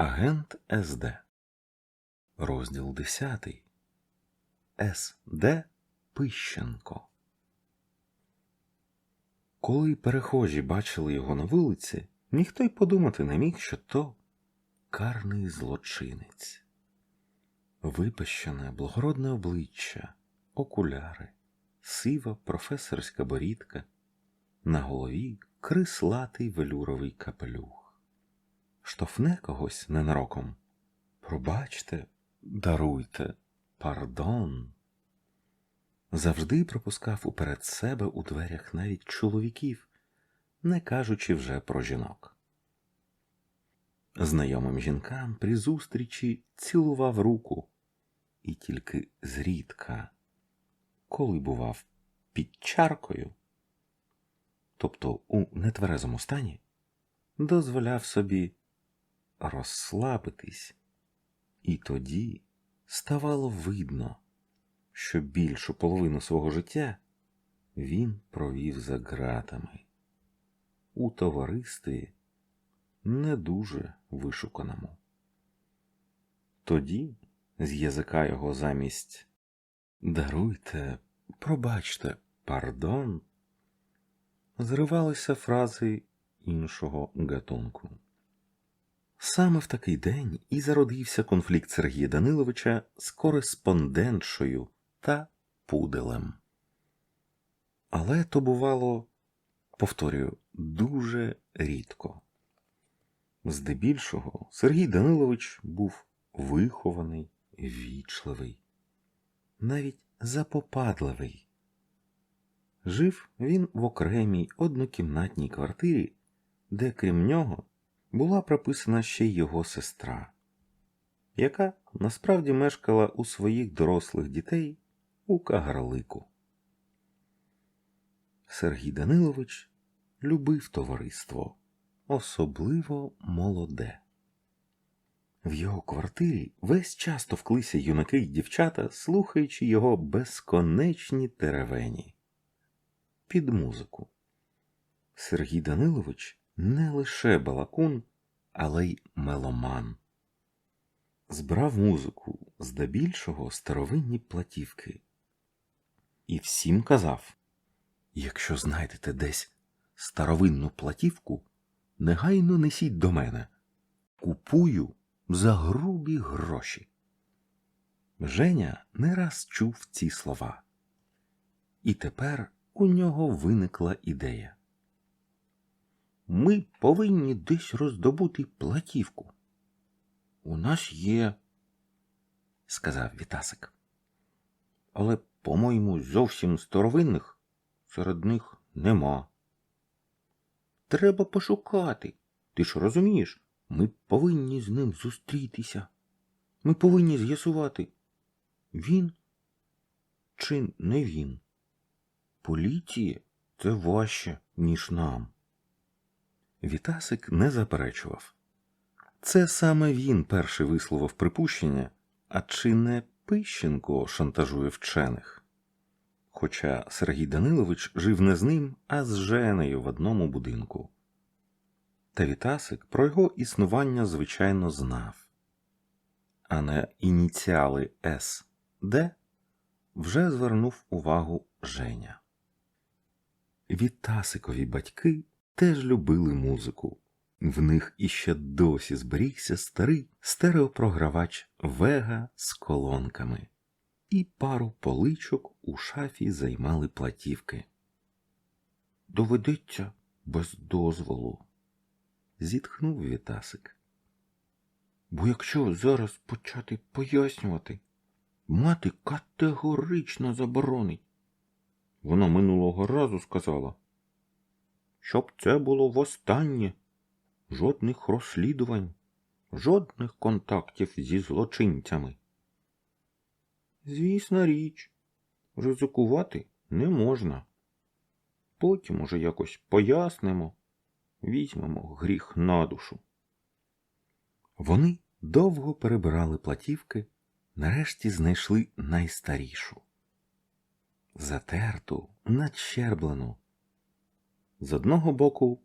Агент СД. Розділ 10. СД Пищенко. Коли перехожі бачили його на вулиці, ніхто й подумати не міг, що то карний злочинець. Випещене благородне обличчя, окуляри, сива професорська борідка, на голові крислатий велюровий капелюх. Штовхне когось ненароком. Пробачте, даруйте, пардон. Завжди пропускав уперед себе у дверях навіть чоловіків, не кажучи вже про жінок. Знайомим жінкам при зустрічі цілував руку, і тільки зрідка, коли бував під чаркою, тобто у нетверезому стані, дозволяв собі розслабитись, і тоді ставало видно, що більшу половину свого життя він провів за ґратами у товаристві не дуже вишуканому. Тоді з язика його замість даруйте, пробачте, пардон, зривалися фрази іншого гатунку. Саме в такий день і зародився конфлікт Сергія Даниловича з кореспондентшою та пуделем. Але то бувало, повторюю, дуже рідко. Здебільшого Сергій Данилович був вихований, вічливий, навіть запопадливий. Жив він в окремій однокімнатній квартирі, де, крім нього, була прописана ще й його сестра, яка насправді мешкала у своїх дорослих дітей у Кагарлику. Сергій Данилович любив товариство, особливо молоде. В його квартирі весь час товклися юнаки й дівчата, слухаючи його безконечні теревені. Під музику. Сергій Данилович не лише балакун, але й меломан. Збрав музику здебільшого старовинні платівки. І всім казав якщо знайдете десь старовинну платівку, негайно несіть до мене. Купую за грубі гроші. Женя не раз чув ці слова. І тепер у нього виникла ідея. Ми повинні десь роздобути платівку. У нас є, сказав Вітасик. Але, по-моєму, зовсім старовинних серед них нема. Треба пошукати. Ти ж розумієш, ми повинні з ним зустрітися. Ми повинні з'ясувати, він чи не він. Поліції це важче, ніж нам. Вітасик не заперечував. Це саме він перший висловив припущення, а чи не Пищенко шантажує вчених. Хоча Сергій Данилович жив не з ним, а з Женею в одному будинку. Та Вітасик про його існування, звичайно, знав, а на ініціали С. Д вже звернув увагу Женя. Вітасикові батьки теж любили музику. В них іще досі зберігся старий стереопрогравач Вега з колонками, і пару поличок у шафі займали платівки. Доведеться без дозволу, зітхнув Вітасик. Бо якщо зараз почати пояснювати, мати категорично заборонить. Вона минулого разу сказала, щоб це було востаннє, жодних розслідувань, жодних контактів зі злочинцями. Звісна річ, ризикувати не можна. Потім уже якось пояснимо, візьмемо гріх на душу. Вони довго перебирали платівки, нарешті знайшли найстарішу затерту, надщерблену. З одного боку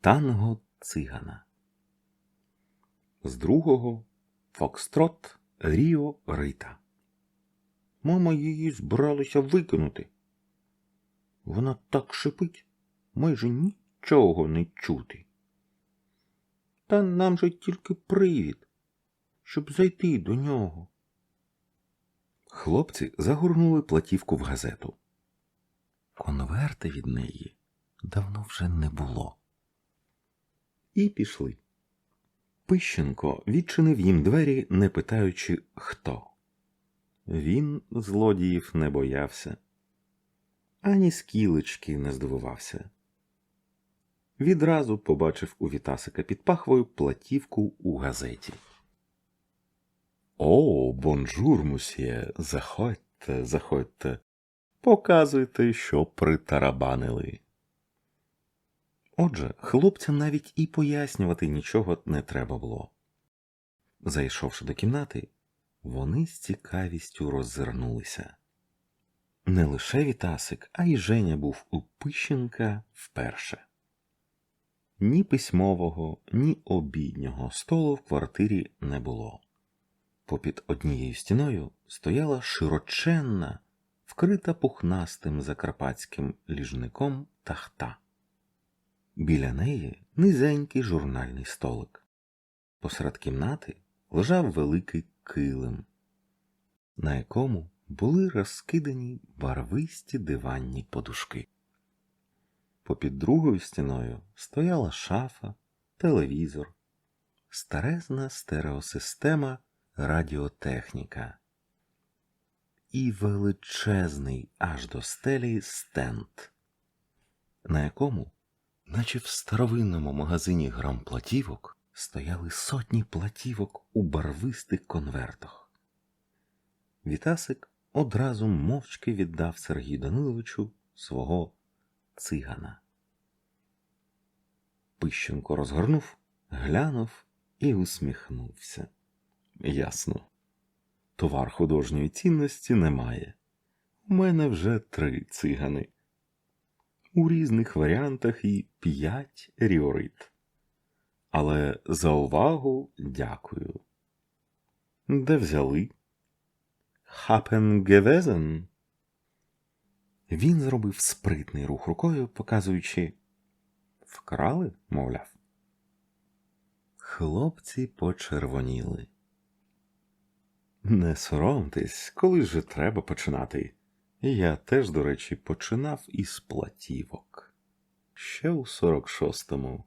танго цигана. з другого Фокстрот Ріо Рита. Мама її збиралася викинути. Вона так шипить, майже нічого не чути. Та нам же тільки привід, щоб зайти до нього. Хлопці загорнули платівку в газету. Конверти від неї давно вже не було. І пішли. Пищенко відчинив їм двері, не питаючи, хто. Він злодіїв не боявся, ані скілечки не здивувався. Відразу побачив у Вітасика під пахвою платівку у газеті. О, бонжур, мусьє, заходьте, заходьте, показуйте, що притарабанили. Отже, хлопцям навіть і пояснювати нічого не треба було. Зайшовши до кімнати, вони з цікавістю роззирнулися. Не лише Вітасик, а й Женя був у Пищенка вперше. Ні письмового, ні обіднього столу в квартирі не було. Попід однією стіною стояла широченна, вкрита пухнастим закарпатським ліжником тахта. Біля неї низенький журнальний столик. Посеред кімнати лежав великий килим, на якому були розкидані барвисті диванні подушки. Попід другою стіною стояла шафа, телевізор, старезна стереосистема радіотехніка і величезний аж до стелі стенд, на якому, наче в старовинному магазині грамплатівок, стояли сотні платівок у барвистих конвертах. Вітасик одразу мовчки віддав Сергію Даниловичу свого цигана. Пищенко розгорнув, глянув і усміхнувся. Ясно. Товар художньої цінності немає. У мене вже три цигани. У різних варіантах і п'ять ріорит. Але за увагу дякую. Де взяли? Хапенгевезен? Він зробив спритний рух рукою, показуючи вкрали, мовляв. Хлопці почервоніли. Не соромтесь, коли ж треба починати. Я теж, до речі, починав із платівок. Ще у 46-му.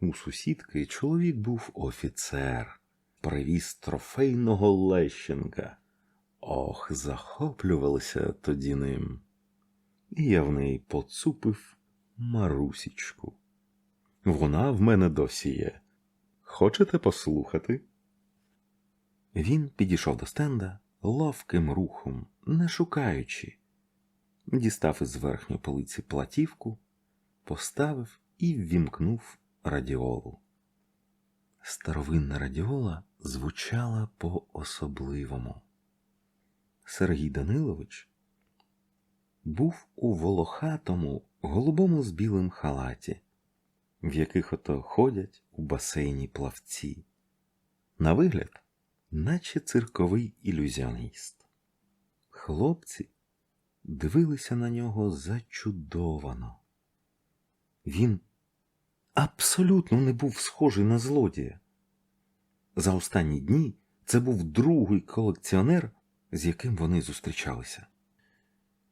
У сусідки чоловік був офіцер, привіз трофейного Лещенка. Ох, захоплювалися тоді ним. І я в неї поцупив Марусічку. Вона в мене досі є. Хочете послухати? Він підійшов до стенда ловким рухом, не шукаючи, дістав із верхньої полиці платівку, поставив і ввімкнув радіолу. Старовинна радіола звучала по-особливому. Сергій Данилович був у волохатому, голубому з білим халаті, в яких ото ходять у басейні плавці. На вигляд, наче цирковий ілюзіоніст. Хлопці дивилися на нього зачудовано. Він абсолютно не був схожий на злодія. За останні дні це був другий колекціонер, з яким вони зустрічалися.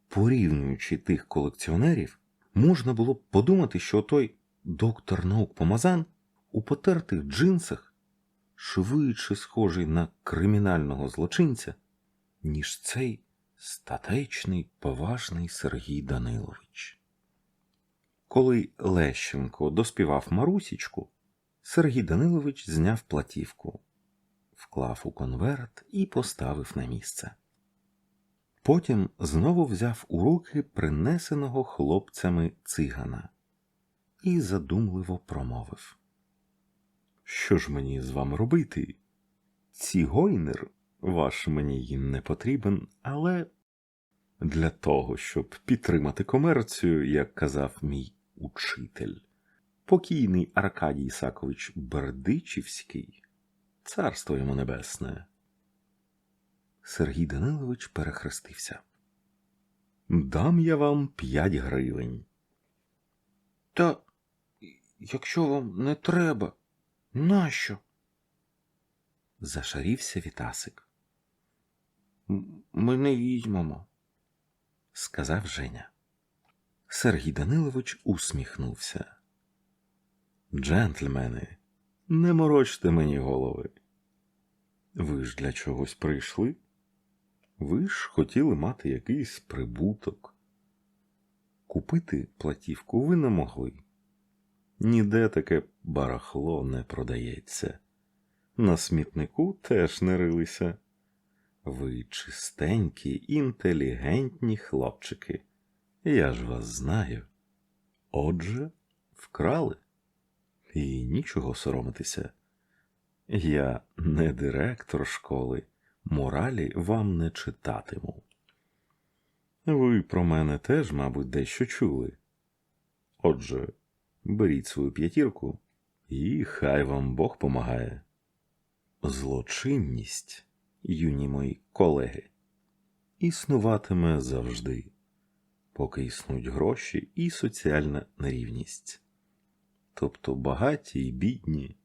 Порівнюючи тих колекціонерів, можна було б подумати, що той доктор наук Помазан у потертих джинсах швидше схожий на кримінального злочинця, ніж цей статечний поважний Сергій Данилович. Коли Лещенко доспівав Марусічку, Сергій Данилович зняв платівку, вклав у конверт і поставив на місце. Потім знову взяв у руки принесеного хлопцями цигана і задумливо промовив. Що ж мені з вами робити? Цігойнер ваш мені їм не потрібен, але для того, щоб підтримати комерцію, як казав мій учитель, покійний Аркадій Ісакович Бердичівський, Царство йому небесне. Сергій Данилович перехрестився. Дам я вам п'ять гривень. Та якщо вам не треба, нащо? Зашарівся Вітасик, Ми не візьмемо. сказав Женя. Сергій Данилович усміхнувся. Джентльмени, не морочте мені голови. Ви ж для чогось прийшли? Ви ж хотіли мати якийсь прибуток. Купити платівку ви не могли. Ніде таке барахло не продається. На смітнику теж не рилися. Ви чистенькі, інтелігентні хлопчики. Я ж вас знаю. Отже, вкрали. І нічого соромитися. Я не директор школи, моралі вам не читатиму. Ви про мене теж, мабуть, дещо чули. Отже, беріть свою п'ятірку, і хай вам Бог помагає. Злочинність, юні мої колеги, існуватиме завжди, поки існують гроші і соціальна нерівність. Тобто багаті і бідні.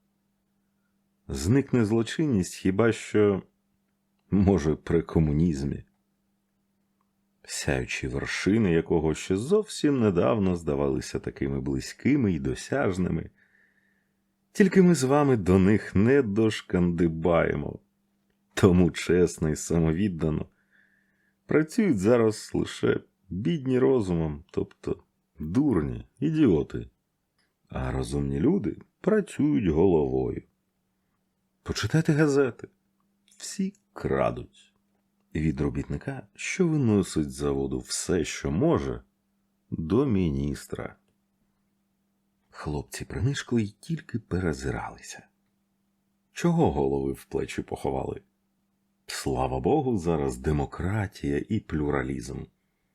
Зникне злочинність хіба що, може, при комунізмі, сяючі вершини якого ще зовсім недавно здавалися такими близькими і досяжними. Тільки ми з вами до них не дошкандибаємо. Тому чесно і самовіддано працюють зараз лише бідні розумом, тобто дурні, ідіоти. А розумні люди працюють головою. Почитайте газети. Всі крадуть. Від робітника, що виносить з заводу все, що може, до міністра. Хлопці принишкли й тільки перезиралися. Чого голови в плечі поховали? Слава Богу, зараз демократія і плюралізм.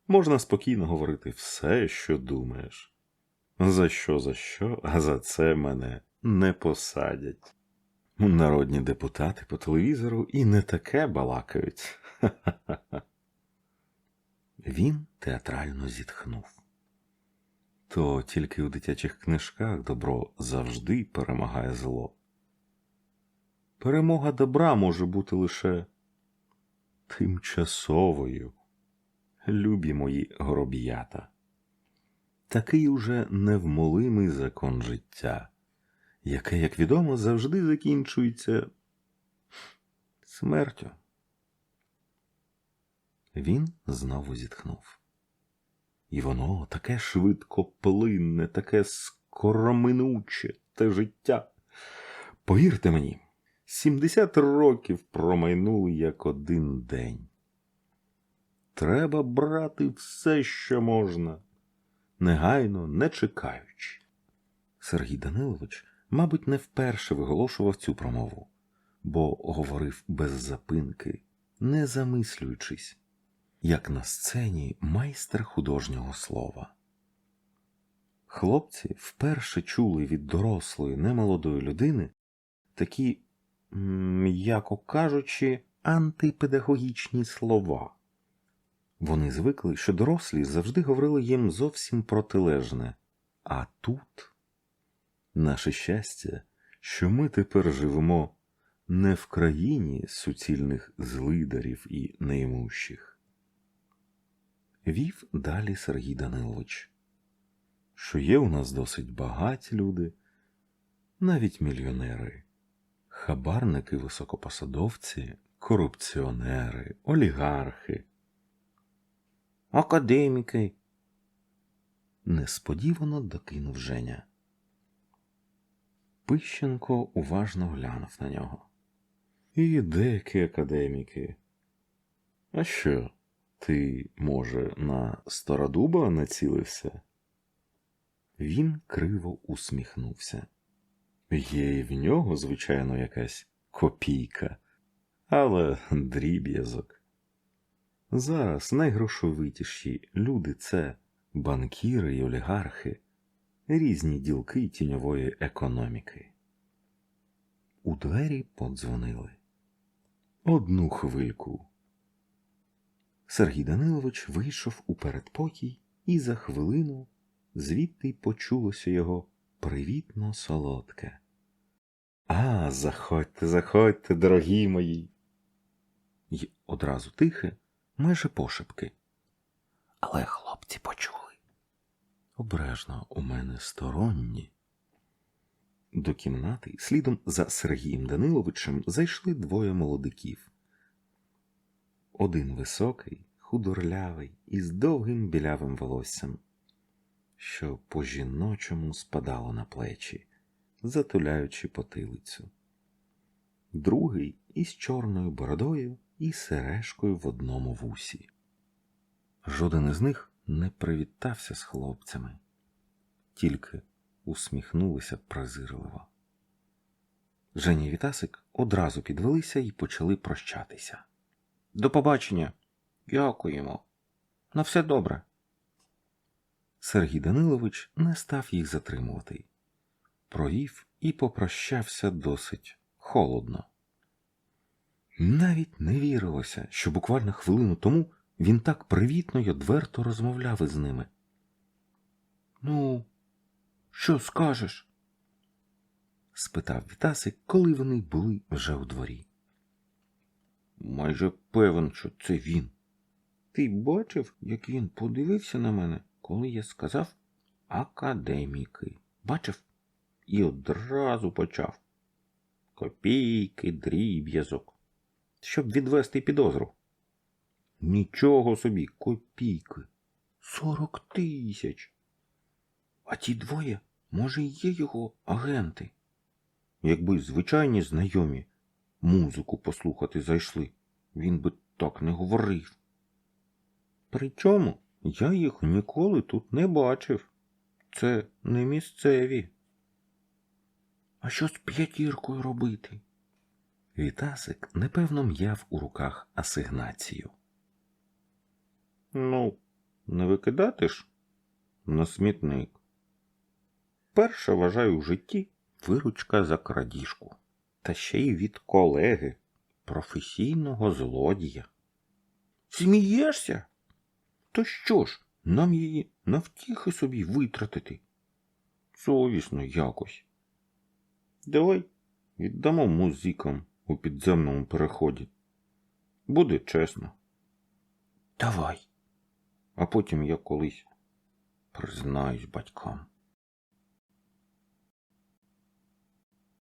Можна спокійно говорити все, що думаєш. За що, за що, а за це мене не посадять. Народні депутати по телевізору і не таке балакають. Він театрально зітхнув. То тільки у дитячих книжках добро завжди перемагає зло. Перемога добра може бути лише тимчасовою, любі мої гороб'ята. Такий уже невмолимий закон життя, яке, як відомо, завжди закінчується смертю. Він знову зітхнув. І воно таке швидко плинне, таке скороминуче те життя. Повірте мені, сімдесят років промайнули як один день. Треба брати все, що можна, негайно не чекаючи. Сергій Данилович, мабуть, не вперше виголошував цю промову, бо говорив без запинки, не замислюючись як на сцені майстер художнього слова. Хлопці вперше чули від дорослої немолодої людини такі, м'яко кажучи, антипедагогічні слова. Вони звикли, що дорослі завжди говорили їм зовсім протилежне. А тут наше щастя, що ми тепер живемо не в країні суцільних злидарів і неймущих вів далі Сергій Данилович, що є у нас досить багаті люди, навіть мільйонери, хабарники, високопосадовці, корупціонери, олігархи, Академіки. несподівано докинув Женя. Пищенко уважно глянув на нього. І деякі академіки. А що? Ти, може, на Стародуба націлився? Він криво усміхнувся. Є і в нього, звичайно, якась копійка, але дріб'язок. Зараз найгрошовитіші люди це банкіри й олігархи, різні ділки тіньової економіки. у двері подзвонили. Одну хвильку. Сергій Данилович вийшов у передпокій, і за хвилину звідти почулося його привітно солодке. А, заходьте, заходьте, дорогі мої. Й одразу тихе, майже пошепки. Але хлопці почули. Обережно у мене сторонні. До кімнати слідом за Сергієм Даниловичем зайшли двоє молодиків. Один високий, худорлявий із довгим білявим волоссям, що по жіночому спадало на плечі, затуляючи потилицю. Другий із чорною бородою і сережкою в одному вусі. Жоден із них не привітався з хлопцями, тільки усміхнулися презирливо. Женя і Вітасик одразу підвелися і почали прощатися. До побачення. Дякуємо. На все добре. Сергій Данилович не став їх затримувати. Провів і попрощався досить холодно. Навіть не вірилося, що буквально хвилину тому він так привітно й одверто розмовляв із ними. Ну, що скажеш? спитав Вітасик, коли вони були вже у дворі. Майже певен, що це він. Ти бачив, як він подивився на мене, коли я сказав академіки. Бачив? І одразу почав. Копійки, дріб'язок. Щоб відвести підозру. Нічого собі, копійки. Сорок тисяч. А ті двоє, може, і є його агенти. Якби звичайні знайомі музику послухати зайшли, він би так не говорив. Причому я їх ніколи тут не бачив. Це не місцеві. А що з п'ятіркою робити? Вітасик непевно м'яв у руках асигнацію. Ну, не викидати ж на смітник. Перше вважаю в житті виручка за крадіжку. Та ще й від колеги, професійного злодія. Смієшся? То що ж, нам її навтіхи собі витратити? Совісно якось. Давай віддамо музикам у підземному переході. Буде чесно. Давай. А потім я колись признаюсь батькам.